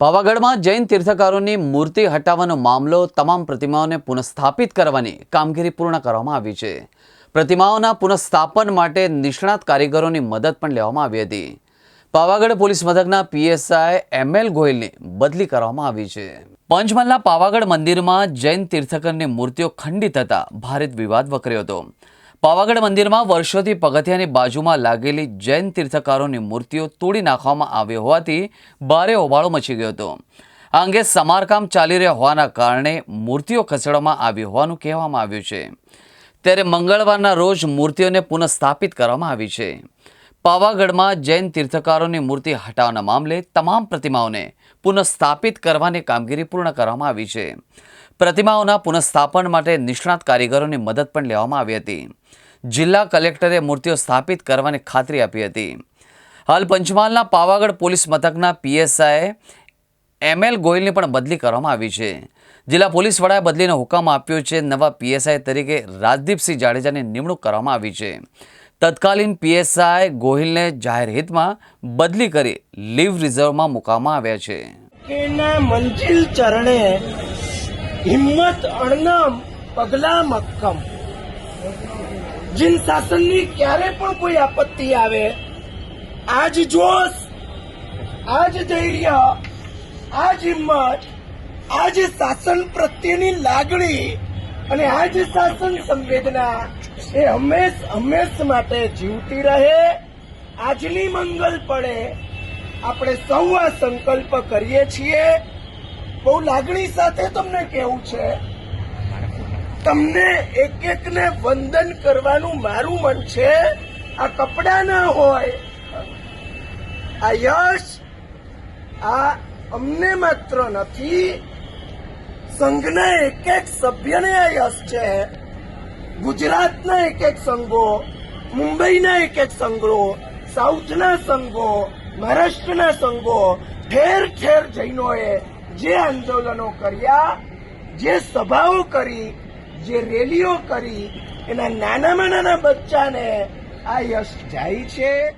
પાવાગઢમાં જૈન તીર્થકારોની મૂર્તિ હટાવવાનો મામલો તમામ પ્રતિમાઓને પુનઃસ્થાપિત કરવાની કામગીરી પૂર્ણ કરવામાં આવી છે. પ્રતિમાઓના પુનઃસ્થાપન માટે નિષ્ણાત કારીગરોની મદદ પણ લેવામાં આવી હતી. પાવાગઢ પોલીસ મથકના પીએસઆઈ એમ એલ ગોયલની બદલી કરવામાં આવી છે. પંચમહાલના પાવાગઢ મંદિરમાં જૈન તીર્થકરની મૂર્તિઓ ખંડિત થતા ભારે વિવાદ વકર્યો હતો. પાવાગઢ મંદિરમાં વર્ષોથી પગથિયાની બાજુમાં લાગેલી જૈન તીર્થકારોની મૂર્તિઓ તોડી નાખવામાં આવી હોવાથી ભારે હોબાળો મચી ગયો હતો. આ અંગે સમારકામ ચાલી રહ્યા હોવાના કારણે મૂર્તિઓ ખસેડવામાં આવી હોવાનું કહેવામાં આવ્યું છે. ત્યારે મંગળવારના રોજ મૂર્તિઓને પુનઃસ્થાપિત કરવામાં આવી છે. પાવાગઢમાં જૈન તીર્થકારોની મૂર્તિ હટાવવાના મામલે તમામ પ્રતિમાઓને પુનઃસ્થાપિત કરવાની કામગીરી પૂર્ણ કરવામાં આવી છે. પ્રતિમાઓના પુનઃસ્થાપન માટે નિષ્ણાત કારીગરોની મદદ પણ લેવામાં આવી હતી. જિલ્લા કલેક્ટરે મૂર્તિઓ સ્થાપિત કરવાની ખાતરી આપી હતી. હાલ પંચમહાલના પાવાગઢ પોલીસ મથકના પીએસઆઈ એમ એલ ગોયલની પણ બદલી કરવામાં આવી છે. જિલ્લા પોલીસ વડાએ બદલીનો હુકમ આપ્યો છે. નવા પીએસઆઈ તરીકે રાજદીપસિંહ જાડેજાની નિમણૂક કરવામાં આવી છે. તત્કાલીન પીએસઆઈ ગોહિલને જાહેર હિતમાં બદલી કરી લીવ રિઝર્વમાં મૂકવામાં આવ્યા છે. મંજિલ ચરણે હિંમત અણનમ પગલા મક્કમ. જીન શાસનની ક્યારે પણ કોઈ આપત્તિ આવે, આજ જોશ, આજ ધૈર્ય, આજ હિંમત, આજ શાસન પ્રત્યેની લાગણી અને આજ શાસન સંવેદના એ હંમેશ હંમેશ માટે જીવતી રહે, આજની મંગલ પડે. આપણે સૌ આ સંકલ્પ કરીએ છીએ. બહુ લાગણી સાથે તમને કેવું છે? તમને એક એક ને વંદન કરવાનું મારું મન છે? આ કપડા ના હોય, આ યશ, આ અમને માત્ર નથી, સંઘના એક એક સભ્યને આ યશ છે. ગુજરાતના એક એક સંઘો, મુંબઈના એક એક સંઘો, સાઉથના સંઘો, મહારાષ્ટ્રના સંઘો, ઠેર ઠેર જૈનોએ જે આંદોલનો કર્યા, જે સભાઓ કરી, જે રેલીઓ કરી, એના નાનામાં નાના બચ્ચાને આ યશ જાય છે.